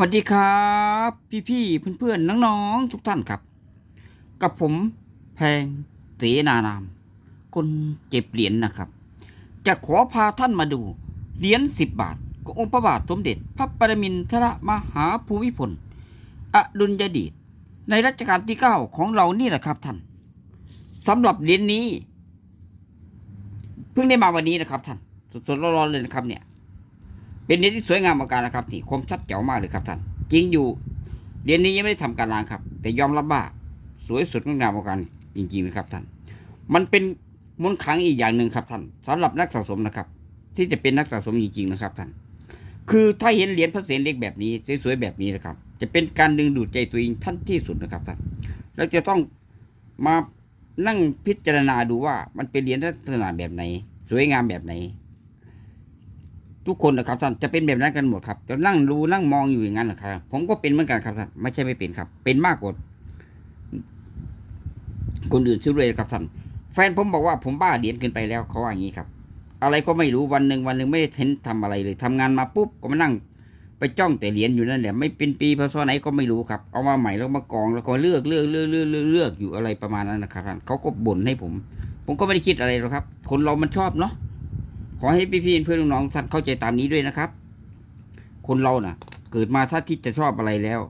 สวัสดีครับ พี่ๆเพื่อนๆน้องๆทุกท่านครับ กับผมแพงเสนานาม คนเก็บเหรียญนะครับ จะขอพาท่านมาดูเหรียญสิบบาทขององค์พระบาทสมเด็จ พระปรมินทรมหาภูมิพลอดุลยเดชในรัชกาลที่เก้าของเรานี่แหละครับท่านสำหรับเหรียญนี้ เพิ่งได้มาวันนี้นะครับท่านสดๆร้อนๆเลยนะครับเนี่ย เป็นเหรียญที่สวยงามมาการนะครับนี่คมชัดแจ๋วมากเลยครับท่านจริงอยู่เหรียญนี้ยังไม่ได้ทำการล้างครับ แต่ยอมรับว่าสวยสดงดงามมากการจริงๆนะครับท่าน มันเป็นมนต์ขังอีกอย่างหนึ่งครับท่านสำหรับนักสะสมนะครับ ที่จะเป็นนักสะสมจริงๆนะครับท่านคือถ้าเห็นเหรียญพระเศียรเล็กแบบนี้สวยๆแบบนี้นะครับ จะเป็นการดึงดูดใจตัวเองท่านที่สุดนะครับท่านแล้วจะต้องมานั่งพิจารณาดูว่ามันเป็นเหรียญลักษณะแบบไหน สวยงามแบบไหน ทุกคนนะครับท่านจะเป็นแบบนั้นกันหมดครับจะนั่งดูนั่งมองอยู่อย่างนั้นนะครับ ผมก็เป็นเหมือนกันครับท่านไม่ใช่ไม่เป็นครับ เป็นมากกว่าคนอื่นซื้อเลยครับท่านแฟนผมบอกว่าผมบ้าเหรียญเกินไปแล้วเขาว่าอย่างนี้ครับ อะไรก็ไม่รู้วันหนึ่งวันหนึ่งไม่ได้เห็นทำอะไรเลยทำงานมาปุ๊บก็มานั่งไปจ้องแต่เหรียญอยู่นั่นแหละไม่เป็นปีพศไหนก็ไม่รู้ครับ เอามาใหม่แล้วมากองแล้วก็เลือกเลือกเลือกเลือกเลือกเลือกอยู่อะไรประมาณนั้นนะครับท่านเขาก็บ่นให้ผม ผมก็ไม่ได้คิดอะไรหรอกครับ คนเรามันชอบเนาะ ขอให้พี่ๆเพื่อนน้องๆท่านเข้าใจตามนี้ด้วยนะครับ คนเราน่ะ เกิดมาถ้าที่จะชอบอะไรแล้ว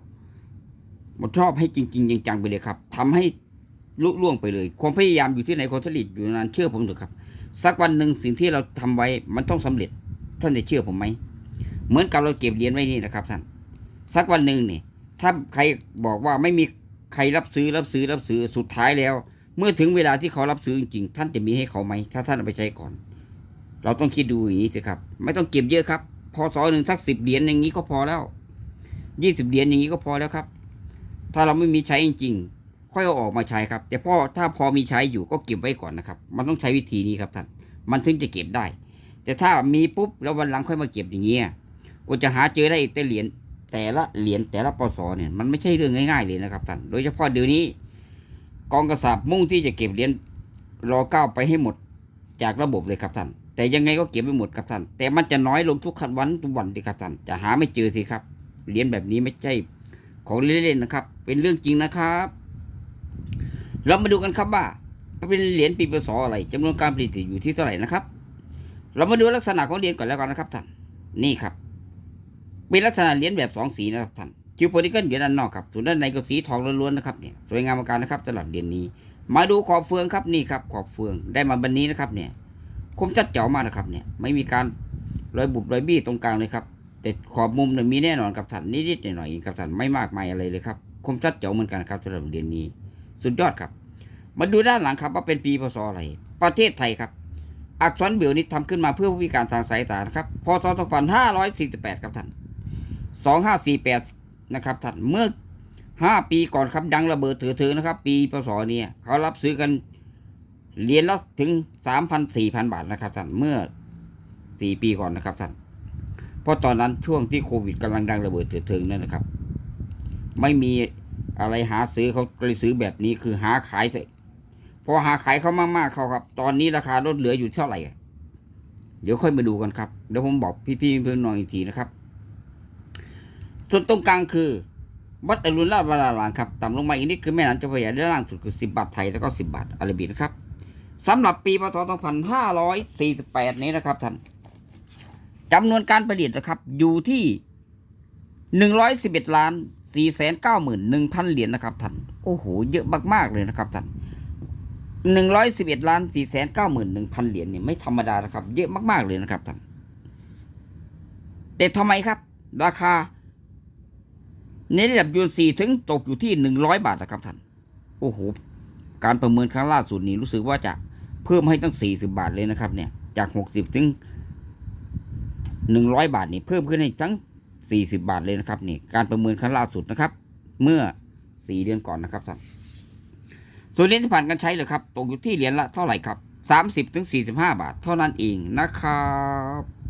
มันชอบให้จริง ๆจังๆไปเลยครับทำให้ลุล่วงไปเลย ความพยายามอยู่ที่ไหนความสลิดอยู่นานเชื่อผมเถอะครับ สักวันหนึ่งสิ่งที่เราทำไว้มันต้องสำเร็จ ท่านจะเชื่อผมไหมเหมือนกับเราเก็บเหรียญไว้นี่นะครับท่าน สักวันหนึ่งเนี่ยถ้าใครบอกว่าไม่มีใครรับซื้อรับซื้อรับซื้อสุดท้ายแล้ว เมื่อถึงเวลาที่เขารับซื้อจริงๆท่านจะมีให้เขาไหมถ้าท่านเอาไปใช้ก่อน เราต้องคิดดูอย่างนี้สิครับ ไม่ต้องเก็บเยอะครับ พอสอหนึ่งสักสิบเหรียญอย่างนี้ก็พอแล้วยี่สิบเหรียญอย่างนี้ก็พอแล้วครับ ถ้าเราไม่มีใช้จริงๆค่อยเอาออกมาใช้ครับ แต่พอถ้าพอมีใช้อยู่ก็เก็บไว้ก่อนนะครับ มันต้องใช้วิธีนี้ครับท่านมันถึงจะเก็บได้ แต่ถ้ามีปุ๊บแล้ววันหลังค่อยมาเก็บอย่างเงี้ยก็จะหาเจอได้อีกแต่เหรียญแต่ละเหรียญแต่ละปศเนี่ยมันไม่ใช่เรื่องง่ายๆเลยนะครับท่านโดยเฉพาะเดี๋ยวนี้ กองกระสาบมุ่งที่จะเก็บเหรียญรอเก้าไปให้หมดจากระบบเลยครับท่าน แต่ยังไงก็เก็บไม่หมดครับท่าน แต่มันจะน้อยลงทุกคันวันทุกวันสิครับท่าน จะหาไม่เจอสิครับ เหรียญแบบนี้ไม่ใช่ของเล่นๆนะครับ เป็นเรื่องจริงนะครับ เรามาดูกันครับว่าเป็นเหรียญปีพศอะไรจำนวนการผลิตอยู่ที่เท่าไหร่นะครับ เรามาดูลักษณะของเหรียญก่อนแล้วกันนะครับท่าน นี่ครับ เป็นลักษณะเหรียญแบบสองสีนะครับท่านคิวโพลิเกิลอยู่ด้านนอกครับส่วนด้านในก็สีทองล้วนๆนะครับเนี่ยสวยงามมากนะครับสำหรับเหรียญนี้ มาดูขอบเฟืองครับนี่ครับ ขอบเฟืองได้มาบันนี้นะครับเนี่ย คมชัดเจ๋วมากนะครับเนี่ยไม่มีการรอยบุบรอยบี้ตรงกลางเลยครับแต่ขอบมุมเนี่ยมีแน่นอนครับท่านนิดๆหน่อยๆเองครับท่านไม่มากมายอะไรเลยครับคมชัดเจ๋วเหมือนกันครับสำหรับเรียญนี้ สุดยอดครับ มาดูด้านหลังครับว่าเป็นปีพศอะไร ประเทศไทยครับ อักษรเบลนี้ทำขึ้นมาเพื่อผู้พิการทางสายตานะครับพศ2548ครับท่าน2548นะครับท่านเมื่อ 5 ปีก่อนครับดังระเบิดเถือๆนะครับ ปีพศนี้เขารับซื้อกัน เหรียญละถึง3,000 4,000บาทนะครับท่านเมื่อ4ปีก่อนนะครับท่านเพราะตอนนั้นช่วงที่โควิดกำลังดังระเบิดเถือๆนั่นนะครับ ไม่มีอะไรหาซื้อเขาเลยซื้อแบบนี้คือหาขายเสร็จพอหาขายเขามากๆเขาครับ ตอนนี้ราคาลดเหลืออยู่เท่าไหร่เดี๋ยวค่อยมาดูกันครับเดี๋ยวผมบอกพี่ๆเพื่อนๆน้องอีกทีนะครับ ส่วนตรงกลางคือวัดอรุณราชวรารามครับต่ำลงมาอีกนิดคือแม่น้ำเจ้าพระยาด้านล่างสุดคือ10บาทไทยแล้วก็10บาทอาราบินะครับ สำหรับปีพศ 2548 นี้นะครับท่านจำนวนการผลิตนะครับอยู่ที่ 111ล้าน491,000เหรียญนะครับท่านโอ้โหเยอะมากๆเลยนะครับท่าน111ล้าน491,000เหรียญเนี่ยไม่ธรรมดานะครับ เยอะมากๆเลยนะครับท่านแต่ทำไมครับ ราคาในระดับยูนซีถึงตกอยู่ที่หนึ่งร้อยบาทนะครับท่านโอ้โหการประเมินครั้งล่าสุดนี้รู้สึกว่าจะ เพิ่มให้ตั้งสี่สิบาทเลยนะครับ เนี่ย จากหกสิบถึงหนึ่งร้อยบาทนี่เพิ่มขึ้นให้ทั้งสี่สิบาทเลยนะครับนี่การประเมินครั้งล่าสุดนะครับ เมื่อสี่เดือนก่อนนะครับท่านส่วนเหรียญที่ผ่านการใช้เลยครับตกอยู่ที่เหรียญละเท่าไหร่ครับสามสิบถึงสี่สิบห้าบาท เท่านั้นเองนะครับ